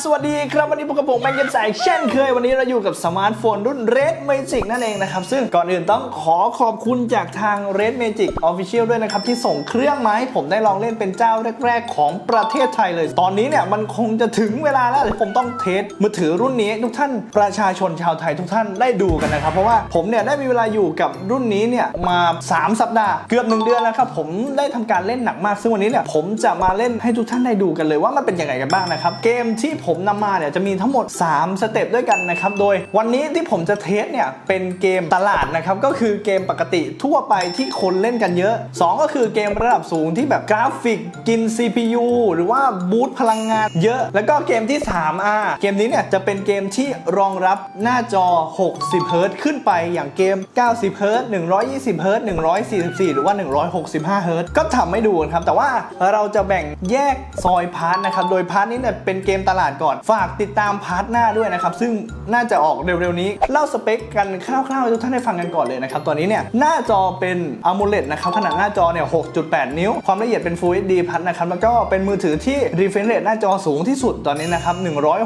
สวัสดีครับ วันนี้พวกกับผมแบงค์เกมแสงเช่นเคยวันนี้เราอยู่กับสมาร์ทโฟนรุ่น Red Magic นั่นเองนะครับ ซึ่งก่อนอื่นต้องขอขอบคุณจากทาง Red Magic Official ด้วยนะครับ ที่ส่งเครื่องมาให้ผมได้ลองเล่นเป็นเจ้าแรก ๆ ของประเทศไทยเลย ตอนนี้เนี่ยมันคงจะถึงเวลาแล้วที่ผมต้องเทสมือถือรุ่นนี้ทุกท่านประชาชนชาวไทยทุกท่านได้ดูกันนะครับเพราะว่าผมเนี่ยได้มีเวลาอยู่กับรุ่นนี้เนี่ยมา 3 สัปดาห์เกือบ 1 เดือนแล้วครับผมได้ทำการเล่นหนักมากซึ่งวันนี้เนี่ยผมจะมาเล่นให้ทุกท่านได้ดูกันเลยว่ามันเป็นยังไงกันบ้างนะครับเกมที่ผมนำมาเนี่ยจะมีทั้งหมด 3 สเต็ปด้วยกันนะครับ โดยวันนี้ที่ผมจะเทสเนี่ยเป็นเกมตลาดนะครับ ก็คือเกมปกติทั่วไปที่คนเล่นกันเยอะ 2 ก็คือเกมระดับสูงที่แบบกราฟิกกิน CPU หรือว่าบูตพลังงานเยอะ แล้วก็เกมที่3 R เกมนี้เนี่ยจะเป็นเกมที่รองรับหน้าจอ 60เฮิรตซ์ขึ้นไปอย่างเกม 90เฮิรตซ์120เฮิรตซ์144 หรือว่า 165เฮิรตซ์ก็ทำให้ดูกันครับ แต่ว่าเราจะแบ่งแยกซอยพาร์ทนะครับ โดยพาร์ทนี้เนี่ยเป็นเกมตลาดก่อน ฝากติดตามพาร์ทหน้าด้วยนะครับ ซึ่งน่าจะออกเร็วๆนี้ เล่าสเปคกันคร่าวๆให้ทุกท่านได้ฟังกันก่อนเลยนะครับ ตอนนี้เนี่ยหน้าจอเป็น AMOLED นะครับ ขนาดหน้าจอเนี่ย 6.8 นิ้ว ความละเอียดเป็น Full HD พัดนะครับ แล้วก็เป็นมือถือที่ refresh rate หน้าจอสูงที่สุดตอนนี้นะครับ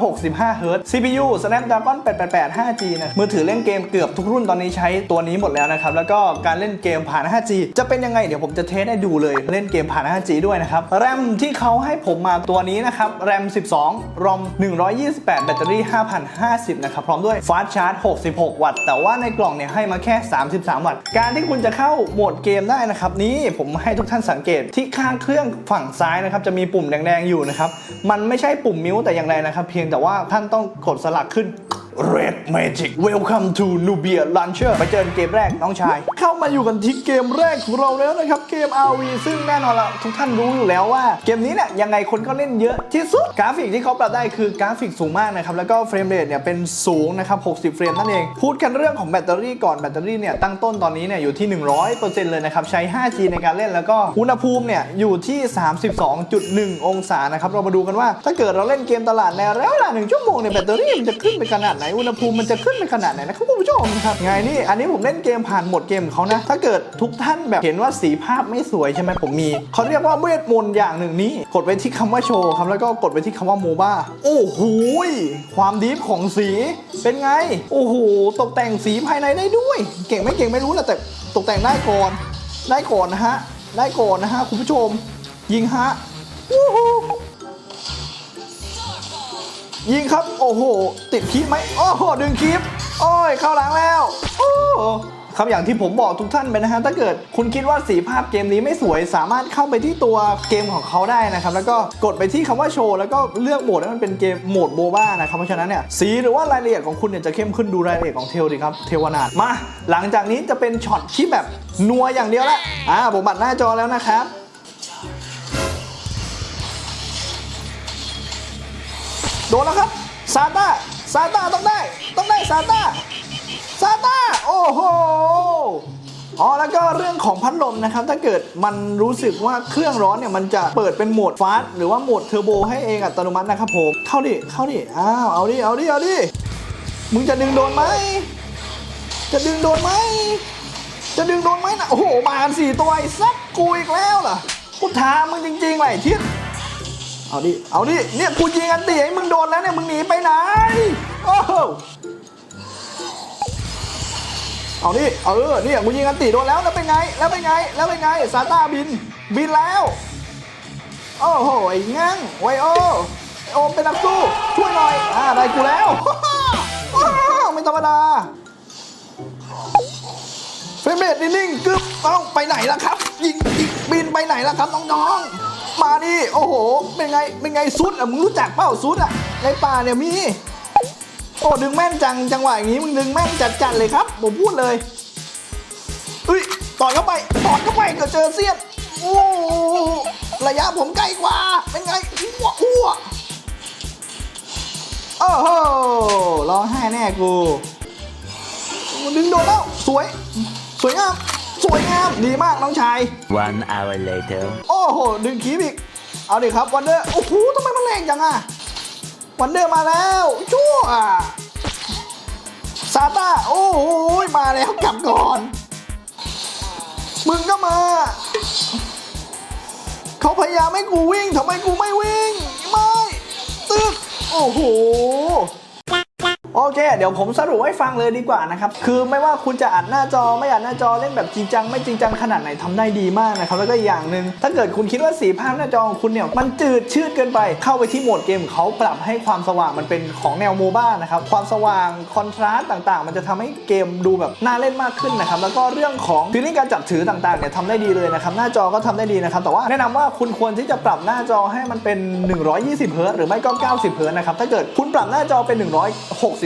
165 Hz CPU Snapdragon 888 5G นะมือถือเล่นเกมเกือบทุกรุ่นตอนนี้ใช้ตัวนี้หมดแล้วนะครับแล้วก็การเล่นเกมผ่าน 5G จะเป็นยังไงเดี๋ยวผมจะเทสให้ดูเลยเล่นเกมผ่าน 5G ด้วยนะครับแรมที่เขาให้ผมมาตัวนี้นะครับแรม 12รอม 128 แบตเตอรี่ 5,050 นะครับ พร้อมด้วยฟาสต์ชาร์จ 66 วัตต์ แต่ว่าในกล่องเนี่ยให้มาแค่ 33 วัตต์ การที่คุณจะเข้าโหมดเกมได้นะครับ นี้ผมให้ทุกท่านสังเกตที่ข้างเครื่องฝั่งซ้ายนะครับ จะมีปุ่มแดงๆอยู่นะครับ มันไม่ใช่ปุ่มมิวแต่อย่างไรนะครับ เพียงแต่ว่าท่านต้องกดสลักขึ้น Red Magic Welcome to Nubia Launcher ไปเจอเกมแรกน้องชาย เข้ามาอยู่กันที่เกมแรกของเราแล้วนะครับ เกม RV ซึ่งแน่นอนละทุกท่านรู้อยู่แล้วว่า เกมนี้เนี่ยยังไงคนก็เล่นเยอะที่สุด กราฟิกที่เขาปรับได้คือกราฟิกสูงมากนะครับ แล้วก็เฟรมเรทเนี่ยเป็นสูงนะครับ 60 เฟรมนั่นเอง พูดกันเรื่องของแบตเตอรี่ก่อนแบตเตอรี่เนี่ยตั้งต้นตอนนี้เนี่ยอยู่ที่ 100%เลยนะครับใช้ 5G ในการเล่นแล้วก็อุณหภูมิเนี่ยอยู่ที่ 32.1 องศานะครับเรามาดูกันว่า ถ้าเกิดเราเล่นเกมตลาดในระยะเวลาหนึ่งชั่วโมงเนี่ยแบตเตอรี่มันจะขึ้นไปขนาดไหนอุณหภูมิมันจะขึ้นไปขนาดไหนนะครับคุณผู้ชมครับไงนี่อันนี้ผมเล่นเกมผ่านหมดเกมของเขานะ ถ้าเกิดทุกท่านแบบเห็นว่าสีภาพไม่สวยใช่ไหมผมมีเขาเรียกว่าเวทมนต์อย่างหนึ่งนี้ กดไปที่คำว่าโชว์ครับแล้วก็กดไปที่คำว่าโมบ้าโอ้โหความดีฟของสีเป็นไง โอ้โหตกแต่งสีภายในได้ด้วย เก่งไม่เก่งไม่รู้แหละแต่ตกแต่งได้ก่อน ได้ก่อนนะฮะได้ก่อนนะฮะคุณผู้ชม ยิงฮะวู้ฮู้ ยิงครับ โอ้โห ติดคีบไหมโอ้โหดึงคีบโอ้ย เข้าหลังแล้ว โอ้ครับอย่างที่ผมบอกทุกท่านไปนะฮะถ้าเกิดคุณคิดว่าสีภาพเกมนี้ไม่สวยสามารถเข้าไปที่ตัวเกมของเขาได้นะครับ แล้วก็กดไปที่คำว่าโชว์แล้วก็เลือกโหมดให้มันเป็นเกมโหมดโบบ้านะครับเพราะฉะนั้นเนี่ยสีหรือว่ารายละเอียดของคุณเนี่ยจะเข้มขึ้นดูรายละเอียดของเทลดีครับเทวนาถมา หลังจากนี้จะเป็นช็อตที่แบบนัวอย่างเดียวละอ่าผมบัดหน้าจอแล้วนะครับ โดนแล้วครับซานต้าซานต้าต้องได้ ต้องได้ซานต้าซานต้าโอ้โหอ๋อแล้วก็เรื่องของพัดลมนะครับ ถ้าเกิดมันรู้สึกว่าเครื่องร้อนเนี่ยมันจะเปิดเป็นโหมดฟาสต์หรือว่าโหมดเทอร์โบให้เองอัตโนมัตินะครับผมเข้าดิเข้าดิอ้าวเอาดิเอาดิเอาดิมึงจะดึงโดนไหมจะดึงโดนไหมจะดึงโดนไหมนะโอ้โหมากันสี่ตัวไอ้ซัดกูอีกแล้วล่ะกูถามมึงจริงๆว่ะไอ้ทิศ เอาดิ เอาดิ เนี่ยกูยิงอันตีให้มึงโดนแล้วเนี่ยมึงหนีไปไหน โอ้โหเอาดิ เออ เนี่ยกูยิงอันตีโดนแล้วแล้วเป็นไง แล้วเป็นไง แล้วเป็นไง ซาต้าบิน บินแล้ว โอ้โห ไอ้งั่งไวโอไอโอมเป็นนักสู้ ช่วยหน่อย อ่า ได้กูแล้วว้าวไม่ธรรมดาเฟรมเรทนิ่งกึ๊บเอ้าไปไหนล่ะครับ ยิงยิงบินไปไหนล่ะครับน้องๆ มาดิโอ้โห เป็นไง เป็นไงซุดอะ มึงรู้จักเปล่าซุดอะ ในป่าเนี่ยมี โอ้ดึงแม่นจัง จังหวะอย่างนี้มึงดึงแม่นจัดๆเลยครับ ผมพูดเลยเฮ้ยต่อยเข้าไปต่อยเข้าไปก็เจอเสียดโอ้ระยะผมใกล้กว่า เป็นไงอ้วอ้วโอ้โหร้องไห้แน่กู ดึงโดนแล้ว สวย สวยงาม สวยงาม ดีมากน้องชาย One hour later. โอ้โหดึงคีบอีก เอาดิครับวันเดอร์โอ้โหทำไมมันแรงจังอะวันเดอร์มาแล้วชั่วซาต้าโอ้โหมาแล้วกลับก่อน มึงก็มา เขาพยายามให้กูวิ่งทำไมกูไม่วิ่ง ไม่ตึกโอ้โห โอเค เดี๋ยวผมสรุปให้ฟังเลยดีกว่านะครับ คือไม่ว่าคุณจะอัดหน้าจอไม่อัดหน้าจอเล่นแบบจริงจังไม่จริงจังขนาดไหนทำได้ดีมากนะครับแล้วก็อย่างหนึ่งถ้าเกิดคุณคิดว่าสีภาพหน้าจอของคุณเนี่ยมันจืดชืดเกินไปเข้าไปที่โหมดเกมเขาปรับให้ความสว่างมันเป็นของแนวโมบ้านะครับความสว่างคอนทราสต์ต่างๆ มันจะทำให้เกมดูแบบน่าเล่นมากขึ้นนะครับแล้วก็เรื่องของฟีลลิ่งการจับถือต่างๆเนี่ยทำได้ดีเลยนะครับหน้าจอก็ทำได้ดีนะครับแต่ว่าแนะนำว่าคุณควรที่จะปรับหน้าจอให้มันเป็น 120เฮิร์ตซ์หรือไม่ก็90เฮิร์ตนะครับถ้าเกิดคุณปรับหน้าจอเป็น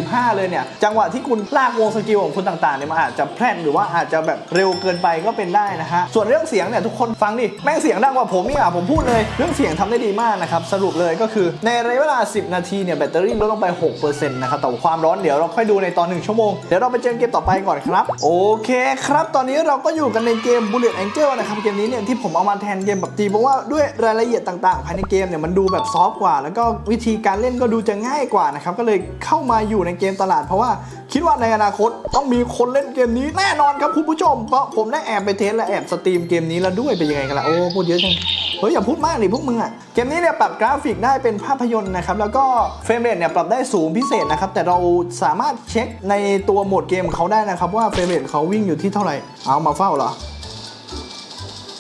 65เลยเนี่ย จังหวะที่คุณลากวงสกิลของคุณต่างๆเนี่ยมันอาจจะแพร่นหรือว่าอาจจะแบบเร็วเกินไปก็เป็นได้นะฮะ ส่วนเรื่องเสียงเนี่ยทุกคนฟังดิ แม่งเสียงดังกว่าผมนี่อะผมพูดเลยเรื่องเสียงทำได้ดีมากนะครับ สรุปเลยก็คือในระยะเวลา 10 นาทีเนี่ยแบตเตอรี่ลดลงไป 6%นะครับแต่ความร้อนเดี๋ยวเราค่อยดูในตอน 1 ชั่วโมง เดี๋ยวเราไปเจอเกมต่อไปก่อนครับ โอเคครับ ตอนนี้เราก็อยู่กันในเกม Bullet Angel นะครับเกมนี้เนี่ยที่ผมเอามาแทนเกมแบบตีเพราะว่าด้วยรายละเอียดต่างๆภายในเกมเนี่ยมันดูแบบซอฟต์กว่า แล้วก็วิธีการเล่นก็ดูจะง่ายกว่านะครับก็เลยเข้ามาอยู่ในเกมตลาด เพราะว่าคิดว่าในอนาคตต้องมีคนเล่นเกมนี้แน่นอนครับคุณผู้ชม เพราะผมได้แอบไปเทสและแอบสตรีมเกมนี้แล้วด้วยเป็นยังไงกันล่ะโอ้พูดเยอะจังเฮ้ยอย่าพูดมากดิพวกมึงอะเกมนี้เนี่ยปรับกราฟิกได้เป็นภาพยนตร์นะครับแล้วก็เฟรมเรทเนี่ยปรับได้สูงพิเศษนะครับแต่เราสามารถเช็คในตัวโหมดเกมเขาได้นะครับว่าเฟรมเรทเขาวิ่งอยู่ที่เท่าไหร่เอามาเฝ้าเหรอ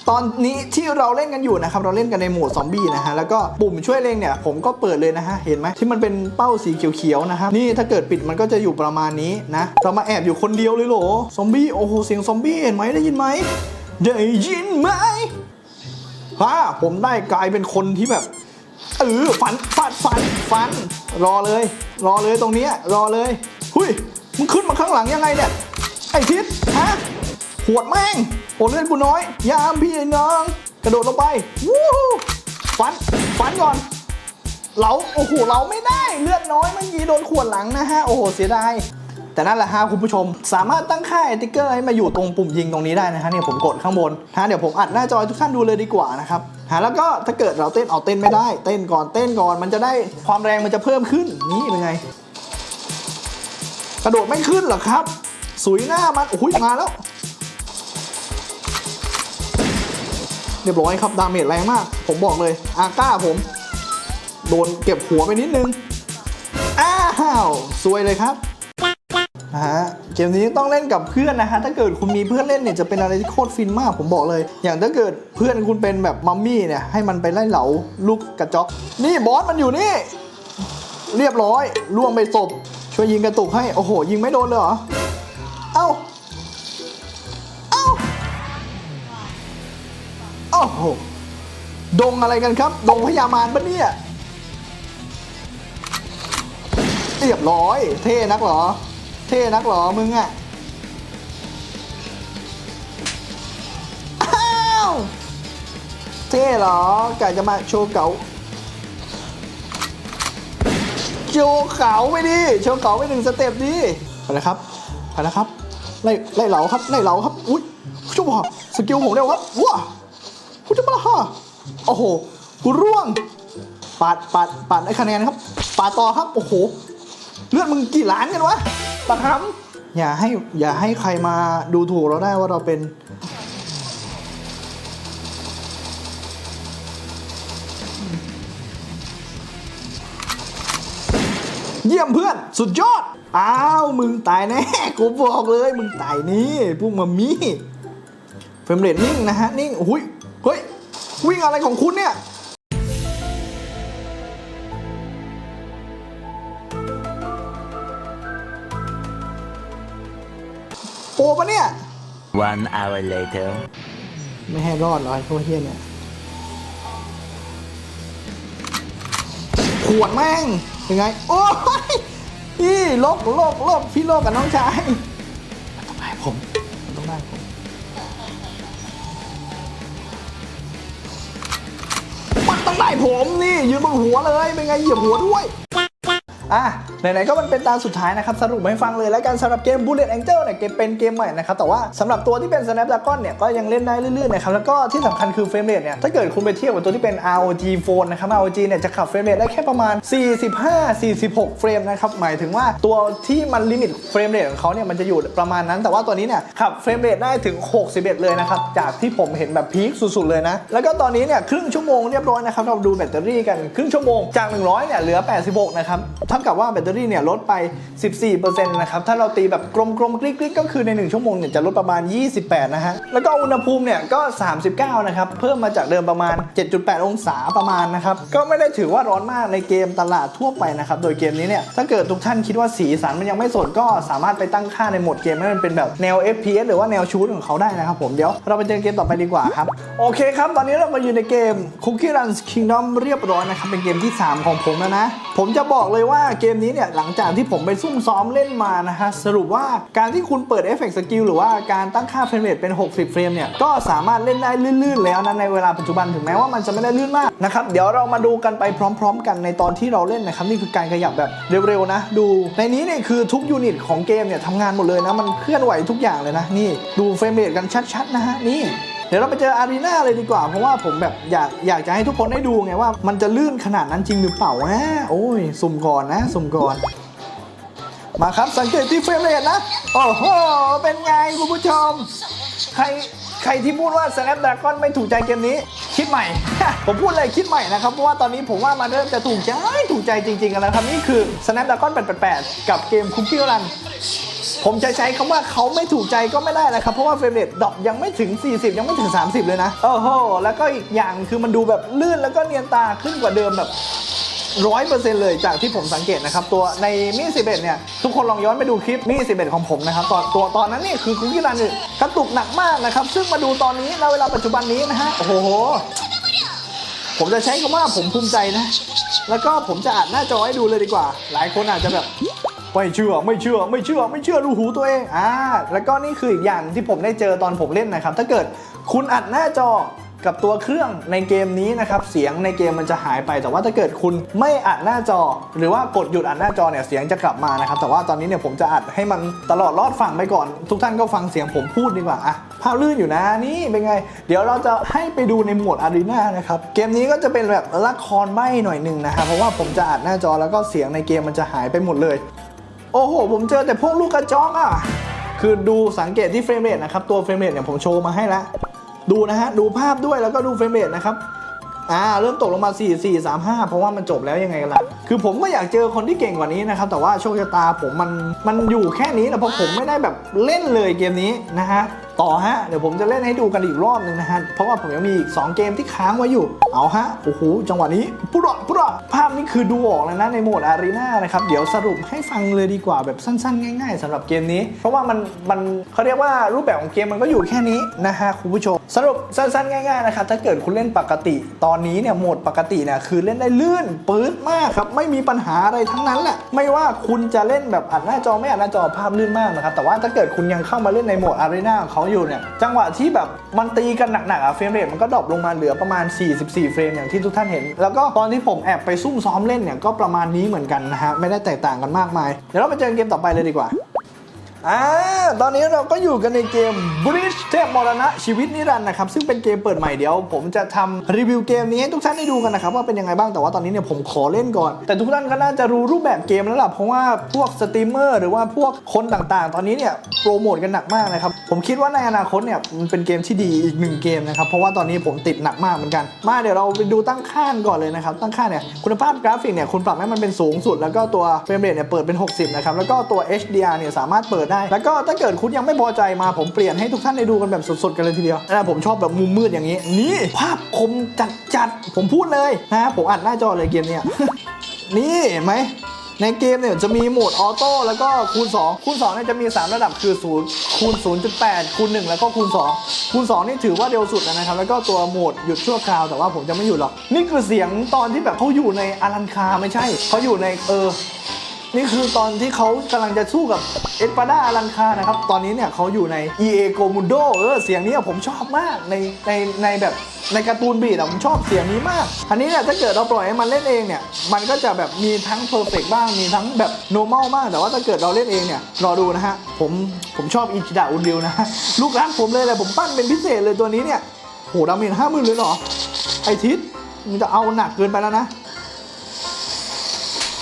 ตอนนี้ที่เราเล่นกันอยู่นะครับเราเล่นกันในโหมดซอมบี้นะฮะแล้วก็ปุ่มช่วยเล็งเนี่ยผมก็เปิดเลยนะฮะเห็นไหมที่มันเป็นเป้าสีเขียวๆนะครับนี่ถ้าเกิดปิดมันก็จะอยู่ประมาณนี้นะเรามาแอบอยู่คนเดียวเลยเหรอซอมบี้โอ้โหเสียงซอมบี้เห็นไหมได้ยินไหมได้ยินไหมฮ่าผมได้กลายเป็นคนที่แบบเออฟันฟันฟันฟัน รอเลย รอเลยตรงนี้รอเลยหุยมึงขึ้นมาข้างหลังยังไงเนี่ยไอ้ทิศฮะหวดแม่ง โอเลือดกูน้อย ยามพี่น้อง กระโดดลงไป วู้ฮู้ฟัน ฟันก่อน เราโอ้โห เราไม่ได้ เลือดน้อยเมื่อกี้โดนขวดหลังนะฮะ โอ้โห เสียดาย แต่นั่นแหละฮะคุณผู้ชม สามารถตั้งค่าไอติ๊กเกอร์ให้มาอยู่ตรงปุ่มยิงตรงนี้ได้นะฮะเนี่ยผมกดข้างบนฮะเดี๋ยวผมอัดหน้าจอให้ทุกท่านดูเลยดีกว่านะครับฮะแล้วก็ถ้าเกิดเราเต้นเอาเต้นไม่ได้ เต้นก่อนเต้นก่อนมันจะได้ความแรงมันจะเพิ่มขึ้นนี่เป็นไง กระโดดไม่ขึ้นหรอครับ สุยหน้ามันโอ้ยมาแล้ว เรียบร้อยครับดาเมจแรงมาก ผมบอกเลย อาก้าผม โดนเก็บหัวไปนิดนึง อ้าวซวยเลยครับนะฮะเกมนี้ต้องเล่นกับเพื่อนนะฮะ ถ้าเกิดคุณมีเพื่อนเล่นเนี่ยจะเป็นอะไรที่โคตรฟินมาก ผมบอกเลย อย่างถ้าเกิดเพื่อนคุณเป็นแบบมัมมี่เนี่ยให้มันไปไล่เหลาลูกกระจอก นี่บอสมันอยู่นี่ เรียบร้อยล่วงไปศพช่วยยิงกระตุกให้ โอ้โห ยิงไม่โดนเลยเหรอ เอ้า โอ้โหดงอะไรกันครับดงพญามารปะเนี่ยเรียบร้อย เท่นักหรอ เท่นักหรอมึงอะอ้าวเท่เหรอกะจะมาโชว์เก๋าโชว์เก๋าไปดิโชว์เก๋าไปหนึ่งสเต็ปดิไปแล้วครับไปแล้วครับไล่ไล่เหลาครับไล่เหลาครับอุ้ยชั่วโมงสกิลผมเร็วครับว้า กูจะมาฮ่าโอ้โหกูร่วงปาดปาดปาดได้คะแนนครับปาดต่อครับโอ้โหเลือดมึงกี่ล้านกันวะปะครับอย่าให้อย่าให้ใครมาดูถูกเราได้ว่าเราเป็นเยี่ยมเพื่อนสุดยอด อ้าว มึงตายแน่ กูบอกเลย มึงตายนี่พวกมามีเฟรมเรทนิ่งนะฮะ นิ่งอุ้ย เฮ้ย วิ่งอะไรของคุณเนี่ย โปปะเนี่ย One hour later. ไม่ให้รอดเหรอไอ้พวกเฮียเนี่ยขวดแม่งยังไง โอ้ยพี่โลกโลกโลกพี่โลกกับน้องชายมันต้องได้ผมมันต้องได้ผม ผมนี่ยืนบนหัวเลยเป็นไงเหยียบหัวด้วย อะไหนๆก็มันเป็นตาสุดท้ายนะครับ สรุปให้ฟังเลยแล้วกันสำหรับเกม Bullet Angel เนี่ยเกมเป็นเกมใหม่นะครับ แต่ว่าสำหรับตัวที่เป็น Snapdragon เนี่ยก็ยังเล่นได้เรื่อยๆนะครับ แล้วก็ที่สำคัญคือเฟรมเรทเนี่ยถ้าเกิดคุณไปเทียบกับตัวที่เป็น ROG Phone นะครับ ROG เนี่ยจะขับเฟรมเรทได้แค่ประมาณ 45-46 เฟรมนะครับหมายถึงว่าตัวที่มันลิมิตเฟรมเรทของเขาเนี่ยมันจะอยู่ประมาณนั้น แต่ว่าตัวนี้เนี่ยขับเฟรมเรทได้ถึง 61 เลยนะครับจากที่ผมเห็นแบบพีคสุดๆเลยนะแล้วก็ตอนนี้เนี่ยครึ่งชั่วโมงเรียบร้อยนะครับเราดูแบตเตอรี่กันครึ่งชั่วโมงจาก 100เนี่ยเหลือ 86 นะครับเท่ากับว่าแบตเตอรี่เนี่ยลดไป 14%นะครับถ้าเราตีแบบกลมๆกลิกๆก็คือใน 1 ชั่วโมงเนี่ยจะลดประมาณ 28 นะฮะ แล้วก็อุณหภูมิเนี่ยก็ 39 นะครับ เพิ่มมาจากเดิมประมาณ 7.8 องศาประมาณนะครับ ก็ไม่ได้ถือว่าร้อนมากในเกมตลาดทั่วไปนะครับ โดยเกมนี้เนี่ย ถ้าเกิดทุกท่านคิดว่าสีสันมันยังไม่สดก็สามารถไปตั้งค่าในโหมดเกมให้มันเป็นแบบแนว FPS หรือว่าแนวชูตของเขาได้นะครับผม เดี๋ยวเราไปเจอเกมต่อไปดีกว่าครับ โอเคครับ ตอนนี้เรามาอยู่ในเกม Cookie Run Kingdom เรียบร้อยนะครับ เป็นเกมที่ 3 ของผมแล้วนะ ผมจะบอกเลยว่าเกมนี้เนี่ยหลังจากที่ผมไปซุ่มซ้อมเล่นมานะฮะสรุปว่าการที่คุณเปิดเอฟเฟกต์สกิลหรือว่าการตั้งค่าเฟรมเรทเป็น 60 เฟรมเนี่ยก็สามารถเล่นได้ลื่นๆ แล้วนะในเวลาปัจจุบันถึงแม้ว่ามันจะไม่ได้ลื่นมากนะครับเดี๋ยวเรามาดูกันไปพร้อม ๆ กันในตอนที่เราเล่นนะครับนี่คือการขยับแบบเร็วๆนะดู ในนี้เนี่ยคือทุกยูนิตของเกมเนี่ยทำงานหมดเลยนะมันเคลื่อนไหวทุกอย่างเลยนะนี่ดูเฟรมเรทกันชัดๆนะฮะนี่ เดี๋ยวเราไปเจออารีนาเลยดีกว่า เพราะว่าผมแบบอยากอยากจะให้ทุกคนได้ดูไงว่า มันจะลื่นขนาดนั้นจริงหรือเปล่าฮะโอ้ยสุ่มก่อนนะสุ่มก่อน มาครับสังเกตที่เฟรมเรทนะ โอ้โห เป็นไงคุณผู้ชม ใครใครที่พูดว่า Snapdragon ไม่ถูกใจเกมนี้ คิดใหม่ ผมพูดเลยคิดใหม่นะครับ เพราะว่าตอนนี้ผมว่ามันเริ่มจะถูกใจถูกใจจริงๆกันแล้วครับนี่คือ Snapdragon 888 กับเกม Cookie Run ผมจะใช้คำว่าเขาไม่ถูกใจก็ไม่ได้นะครับ เพราะว่าเฟรมเรทดรอปยังไม่ถึง 40 ยังไม่ถึง 30 เลยนะโอ้โหแล้วก็อีกอย่างคือมันดูแบบลื่นแล้วก็เนียนตาขึ้นกว่าเดิมแบบร้อยเปอร์เซ็นต์เลยจากที่ผมสังเกตนะครับ ตัวในมี11เนี่ย ทุกคนลองย้อนไปดูคลิปมี11ของผมนะครับตอนตัวตอนนั้นนี่คือคุกกี้รันเนี่ยกระตุกหนักมากนะครับ ซึ่งมาดูตอนนี้ในเวลาปัจจุบันนี้นะฮะ โอ้โห ผมจะใช้คำว่าผมภูมิใจนะ แล้วก็ผมจะอ่านหน้าจอให้ดูเลยดีกว่า หลายคนอาจจะแบบ ไม่เชื่อไม่เชื่อไม่เชื่อไม่เชื่อดูหูตัวเองอ่าแล้วก็นี่คืออีกอย่างที่ผมได้เจอตอนผมเล่นนะครับ ถ้าเกิดคุณอัดหน้าจอกับตัวเครื่องในเกมนี้นะครับเสียงในเกมมันจะหายไปแต่ว่าถ้าเกิดคุณไม่อัดหน้าจอ หรือว่ากดหยุดอัดหน้าจอเนี่ยเสียงจะกลับมานะครับแต่ว่าตอนนี้เนี่ยผมจะอัดให้มันตลอดรอดฝั่งไปก่อน ทุกท่านก็ฟังเสียงผมพูดดีกว่าอะภาพลื่นอยู่นะนี่เป็นไง เดี๋ยวเราจะให้ไปดูในโหมดอารีนานะครับเกมนี้ก็จะเป็นแบบละครใบ้หน่อยหนึ่งนะครับเพราะว่าผมจะอัดหน้าจอแล้วก็เสียงในเกมมันจะหายไปหมดเลย โอ้โห ผมเจอแต่พวกลูกกระจอกอะ คือดูสังเกตที่เฟรมเรทนะครับ ตัวเฟรมเรทเนี่ยผมโชว์มาให้แล้ว ดูนะฮะ ดูภาพด้วยแล้วก็ดูเฟรมเรทนะครับ อ่า เริ่มตกลงมา 4 4 3 5 เพราะว่ามันจบแล้วยังไงกันล่ะ คือผมก็อยากเจอคนที่เก่งกว่านี้นะครับ แต่ว่าโชคชะตาผมมัน มันอยู่แค่นี้นะเพราะผมไม่ได้แบบเล่นเลยเกมนี้นะฮะ ต่อฮะ เดี๋ยวผมจะเล่นให้ดูกันอีกรอบหนึ่งนะฮะ เพราะว่าผมยังมีอีก 2 เกมที่ค้างไว้อยู่ เอาฮะ โอ้โห จังหวะนี้ปุระปุระภาพนี้คือดูออกเลยนะในโหมดอารีนานะครับ เดี๋ยวสรุปให้ฟังเลยดีกว่าแบบสั้นๆ ง่าย ๆสำหรับเกมนี้ เพราะว่ามันมันเขาเรียกว่ารูปแบบของเกมมันก็อยู่แค่นี้นะฮะคุณผู้ชม สรุปสั้นๆ ง่ายๆนะครับถ้าเกิดคุณเล่นปกติ ตอนนี้เนี่ยโหมดปกติเนี่ยคือเล่นได้ลื่นปื๊ดมากครับไม่มีปัญหาอะไรทั้งนั้นแหละไม่ว่าคุณจะเล่นแบบอัดหน้าจอไม่อัดหน้าจอภาพลื่นมากนะครับแต่ว่าถ้าเกิดคุณยังเข้ามาเล่นในโหมดอารีนาของเขาอยู่เนี่ยจังหวะที่แบบมันตีกันหนักๆอะเฟรมเรทมันก็ดรอปลงมาเหลือประมาณ 44 เฟรมอย่างที่ทุกท่านเห็น แล้วก็ตอนที่ผมแอบไปซุ่มซ้อมเล่นเนี่ยก็ประมาณนี้เหมือนกันนะฮะไม่ได้แตกต่างกันมากมายเดี๋ยวเราไปเจอเกมต่อไปเลยดีกว่า อ่าตอนนี้เราก็อยู่กันในเกม Bridge เทพมรณะชีวิตนิรันดร์นะครับ ซึ่งเป็นเกมเปิดใหม่เดี๋ยว ผมจะทำรีวิวเกมนี้ให้ทุกท่านได้ดูกันนะครับว่าเป็นยังไงบ้างแต่ว่าตอนนี้เนี่ยผมขอเล่นก่อน แต่ทุกท่านก็น่าจะรู้รูปแบบเกมแล้วล่ะเพราะว่าพวกสตรีมเมอร์หรือว่าพวกคนต่างๆ ตอนนี้เนี่ยโปรโมทกันหนักมากนะครับผมคิดว่าในอนาคตเนี่ยมันเป็นเกมที่ดีอีกหนึ่งเกมนะครับเพราะว่าตอนนี้ผมติดหนักมากเหมือนกัน มาเดี๋ยวเราไปดูตั้งค่าก่อนเลยนะครับตั้งค่าเนี่ยคุณภาพกราฟิกเนี่ยคุณปรับให้มันเป็นสูงสุด แล้วก็ตัวเฟรมเรทเนี่ยเปิดเป็น 60นะครับแล้วก็ตัว HDR เนี่ยสามารถเปิดได้ แล้วก็ถ้าเกิดคุณยังไม่พอใจมาผมเปลี่ยนให้ทุกท่านได้ดูกันแบบสดๆกันเลยทีเดียวนะผมชอบแบบมุมมืดอย่างนี้ นี่ภาพคมจัดๆผมพูดเลยนะผมอัดหน้าจอเลยเกมเนี่ยนี่เห็นไหมในเกมเนี่ยจะมีโหมดออโต้แล้วก็คูณ 2 คูณ2เนี่ยจะมี 3 ระดับคือ 0 คูณ 0.8 คูณ 1 แล้วก็คูณ 2 คูณ 2 นี่ถือว่าเร็วสุดนะครับ แล้วก็ตัวโหมดหยุดชั่วคราวแต่ว่าผมจะไม่หยุดหรอก นี่คือเสียงตอนที่แบบเขาอยู่ในอารันคาไม่ใช่ เขาอยู่ในเออ นี่คือตอนที่เขากำลังจะสู้กับเอ็ดปาด้าอลันคานะครับ ตอนนี้เนี่ยเขาอยู่ใน EA g o m u n d o เออเสียงนี้ผมชอบมากในในในแบบในการ์ตูนบีดอะผมชอบเสียงนี้มาก อันนี้เนี่ยถ้าเกิดเราปล่อยให้มันเล่นเองเนี่ย มันก็จะแบบมีทั้งเพอร์เฟกบ้าง มีทั้งแบบ normal มากแต่ว่าถ้าเกิดเราเล่นเองเนี่ย รอดูนะฮะ ผมผมชอบอิจิดะอุนดิวนะฮะลูกรักผมเลยแหละผมปั้นเป็นพิเศษเลยตัวนี้เนี่ยโหดาเมจห้าหมื่นเลยเหรอ ไอทิศมันจะเอาหนักเกินไปแล้วนะ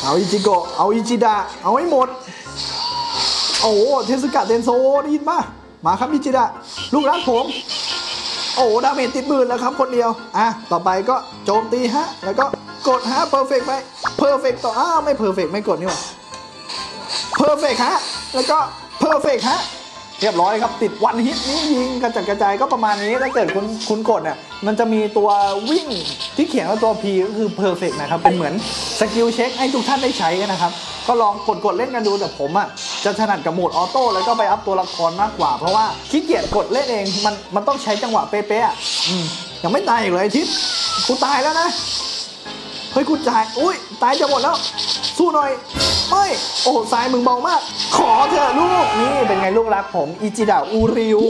เอาอิจิโกะเอาอิจิดะเอาให้หมด โอ้โหเทสกะเทนโซได้ยินป่ะมาครับอิจิดะลูกรักผม โอ้ดาเมจติดหมื่นแล้วครับคนเดียว อะ ต่อไปก็โจมตีฮะ แล้วก็กดฮะเพอร์เฟกไปเพอร์เฟกต่ออ้าวไม่เพอร์เฟกไม่กดนี่หว่าเพอร์เฟกฮะ แล้วก็เพอร์เฟกฮะ เรียบร้อยครับติดวันฮิตนี้ยิงกระจัดกระจายก็ประมาณนี้ถ้าเกิดคุณคุณกดเนี่ยมันจะมีตัววิ่งที่เขียนว่าตัว P ก็คือ perfect นะครับเป็นเหมือนสกิลเช็คให้ทุกท่านได้ใช้นะครับ ก็ลองกดกดเล่นกันดูแต่ผมอะจะถนัดกับโหมดออโต้แล้วก็ไปอัพตัวละครมากกว่า เพราะว่าขี้เกียจกดเล่นเองมันมันต้องใช้จังหวะเป๊ะๆอะอืมยังไม่ตายอีกเลยไอทิศกูตายแล้วนะ เฮ้ยกูจ่ายอุ้ยตายจะหมดแล้ว สู้หน่อยเฮ้ยโอ้สายมึงเบามาก ขอเถอะลูก นี่เป็นไงลูกรักผมอิจิดะอูริว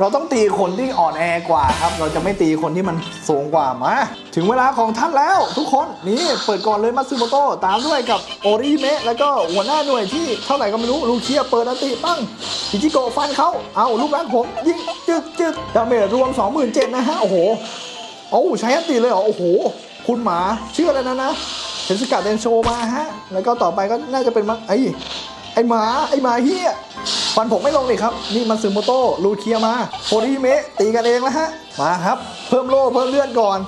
เราต้องตีคนที่อ่อนแอกว่าครับ เราจะไม่ตีคนที่มันสูงกว่ามา ถึงเวลาของท่านแล้ว ทุกคนนี่เปิดก่อนเลยมัตสึโมโตตามด้วยกับโอริเมะแล้วก็หัวหน้าหน่วยที่เท่าไหร่ก็ไม่รู้ลูเคียเปิดอันติปั้งอิจิโกะฟันเขาเอาลูกรักผมยิงจึกจึกดาเมจรวม 27,000นะฮะโอ้โหโอ้ใช้อันติเลยเหรอโอ้โห คุณหมาชื่ออะไรนะนะเทนสกัดเดนโชมาฮะ แล้วก็ต่อไปก็น่าจะเป็นมังไอ้ไอ้หมาไอ้หมาเฮียฟันผมไม่ลงเลยครับ นี่มันซึมโมโตลูเคียมาโฮริเมะตีกันเองแล้วฮะ มาครับ เพิ่มโล่เพิ่มเลือดก่อน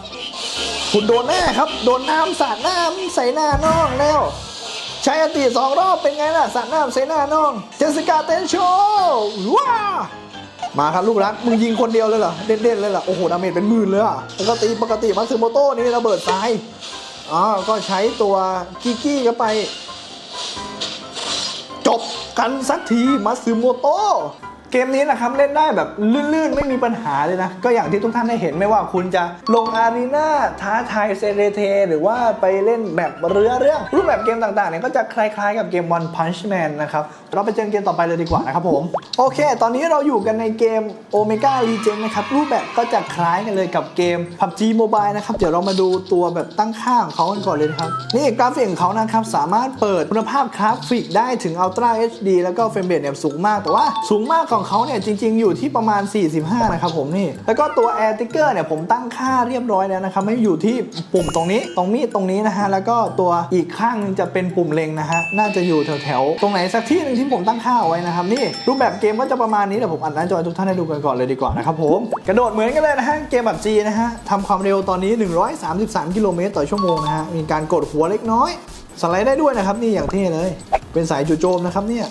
คุณโดนแน่ครับ โดนน้ำสาดน้ำใส่หน้าน้องแล้วใช้อันติสองรอบเป็นไงล่ะสาดน้ำใส่หน้าน้อง เจสสิกาเตนโชว้า มาครับลูกรักมึงยิงคนเดียวเลยเหรอเด่นๆเลยเหรอโอ้โหดาเมจเป็นหมื่นเลยอะปกติปกติมาซึโมโต้นี่ระเบิดซ้ายอ๋อก็ใช้ตัวกิกกี้ก็ไป จบกันสักทีมาซึโมโต้ กมนี้นะครับเล่นได้แบบลื่นๆ ไม่มีปัญหาเลยนะ ก็อย่างที่ทุกท่านได้เห็นไม่ว่าคุณจะลงอารีนาท้าทายเซเรเท หรือว่าไปเล่นแบบเรือเรื่อง รูปแบบเกมต่างๆเนี่ยก็จะคล้ายๆกับเกม One Punch Man นะครับ เราไปเจอเกมต่อไปเลยดีกว่านะครับผม โอเค ตอนนี้เราอยู่กันในเกม Omega Legend นะครับ รูปแบบก็จะคล้ายกันเลยกับเกม PUBG Mobile นะครับ เดี๋ยวเรามาดูตัวแบบตั้งค่าของเขากันก่อนเลยนะครับ นี่กราฟิกของเขานะครับสามารถเปิดคุณภาพกราฟิกได้ถึง Ultra HD แล้วก็เฟรมเรทเนี่ยสูงมากแต่ว่าสูงมากของเขาเนี่ยจริง ๆ อยู่ที่ประมาณ 45 นะครับผมนี่ แล้วก็ตัว Air Trigger เนี่ยผมตั้งค่าเรียบร้อยแล้วนะครับ ไม่อยู่ที่ปุ่มตรงนี้ ตรงมีดตรงนี้นะฮะ แล้วก็ตัวอีกข้างนึงจะเป็นปุ่มเล็งนะฮะ น่าจะอยู่แถวๆ ตรงไหนสักที่หนึ่งที่ผมตั้งค่าเอาไว้นะครับ นี่รูปแบบเกมก็จะประมาณนี้เดี๋ยวผมอัดหน้าจอทุกท่านได้ดูกันก่อนเลยดีกว่านะครับผม กระโดดเหมือนกันเลยนะฮะ เกมแบบจีนะฮะทำความเร็วตอนนี้ 133 กิโลเมตรต่อชั่วโมงนะฮะ มีการกดหัวเล็กน้อยสไลด์ได้ด้วยนะครับนี่อย่างเท่เลย เป็นสายจู่โจมนะครับเนี่ย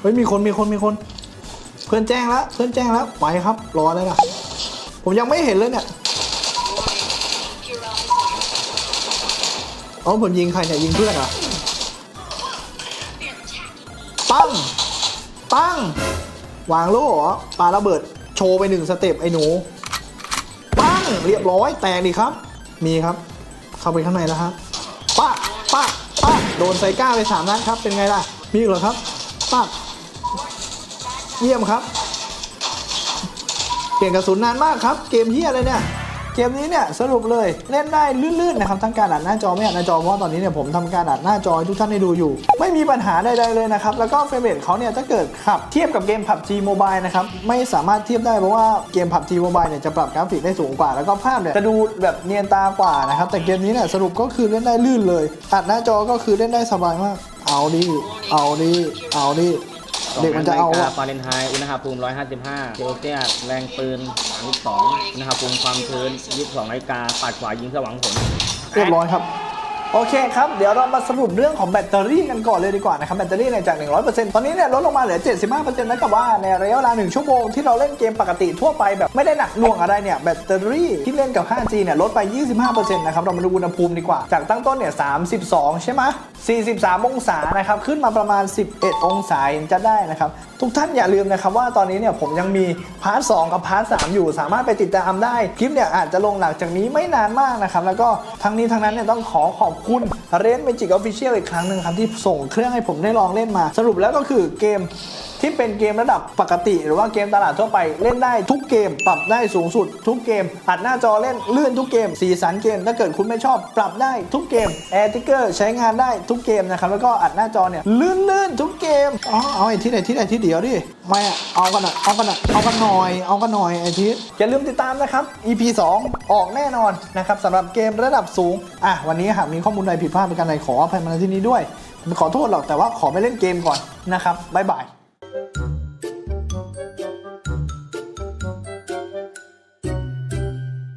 เฮ้ยมีคนมีคนมีคน พื่อนแจ้งแล้วเพื่อนแจ้งแล้วไปครับรอเลยล่ะผมยังไม่เห็นเลยเนี่ยเอาผมยิงใครเนี่ยยิงเพื่อนเหรอะปั้งปั้งวางโล่เหรอปาระเบิดโชว์ไปหนึ่งสเต็ปไอ้หนูปั้งเรียบร้อยแตกดีครับ มีครับ เข้าไปข้างในแล้วครับป้าป้าป้าโดนไซก้าไปสามนัดครับเป็นไงล่ะมีอีกเหรอครับป้า เยี่ยมครับ เปลี่ยนกระสุนนานมากครับ เกมเฮียอะไรเนี่ย เกมนี้เนี่ยสรุปเลยเล่นได้ลื่นๆนะครับทั้งการอัดหน้าจอไม่อัดหน้าจอเพราะตอนนี้เนี่ยผมทำการอัดหน้าจอให้ทุกท่านได้ดูอยู่ ไม่มีปัญหาใดๆเลยนะครับแล้วก็เฟรมเรทเขาเนี่ยถ้าเกิดขับเทียบกับเกม PUBG Mobile นะครับไม่สามารถเทียบได้เพราะว่าเกม PUBG Mobile เนี่ยจะปรับกราฟิกได้สูงกว่า แล้วก็ภาพเนี่ยจะดูแบบเนียนตากว่านะครับแต่เกมนี้เนี่ยสรุปก็คือเล่นได้ลื่นเลย อัดหน้าจอก็คือเล่นได้สบายมากเอาดิเอาดิเอาดิ เด็กมันจะเอาอะ ฟาเรนไฮต์อุณหภูมิ 155เซลเซียสแรงปืน32อุณหภูมิความชื้น22นาฬิกาปัดขวายิงสว่างผล เรียบร้อยครับ โอเคครับ เดี๋ยวเรามาสรุปเรื่องของแบตเตอรี่กันก่อนเลยดีกว่านะครับ แบตเตอรี่เนี่ยจาก 100%ตอนนี้เนี่ยลดลงมาเหลือ 75%นั่นกับว่าในระยะเวลา 1 ชั่วโมงที่เราเล่นเกมปกติทั่วไปแบบไม่ได้หนักหน่วงอะไรเนี่ยแบตเตอรี่ที่เล่นกับ 5G เนี่ยลดไป 25%นะครับเรามาดูอุณหภูมิดีกว่า จากตั้งต้นเนี่ย 32 ใช่ไหม43 องศานะครับขึ้นมาประมาณ 11 องศาเห็นจะได้นะครับ ทุกท่านอย่าลืมนะครับว่าตอนนี้เนี่ยผมยังมีพาร์ทสกับพาร์ทสอยู่ สามารถไปติดตามได้คลิปเนี่ยอาจจะลงหลังจากนี้ไม่นานมากนะครับแล้วก็ทั้งนี้ทั้งนั้นเนี่ยต้องขอขอบคุณเรนเมจิกออฟฟิเชียลอีกครั้งหนึ่งครับที่ส่งเครื่องให้ผมได้ลองเล่นมา สรุปแล้วก็คือเกม ที่เป็นเกมระดับปกติ หรือว่าเกมตลาดทั่วไปเล่นได้ทุกเกม ปรับได้สูงสุด ทุกเกม อัดหน้าจอเล่นลื่นทุกเกม สีสันเกม ถ้าเกิดคุณไม่ชอบ ปรับได้ทุกเกมแอร์ติเกอร์ใช้งานได้ทุกเกมนะครับแล้วก็อัดหน้าจอเนี่ยลื่นๆทุกเกมอ๋อเอาไอ้ทิศไอ้ทิศไอ้ทิศเดียวดิไม่อะเอากันอะเอากันอะเอากันหน่อย เอากันหน่อยไอ้ทิศอย่าลืมติดตามนะครับ EP 2 ออกแน่นอนนะครับสำหรับเกมระดับสูงอะวันนี้หากมีข้อมูลใดผิดพลาดเป็นการใดขออภัยมาที่นี้ด้วยขอโทษหรอกแต่ว่าขอไม่เล่นเกมก่อนนะครับบ๊ายบาย thank you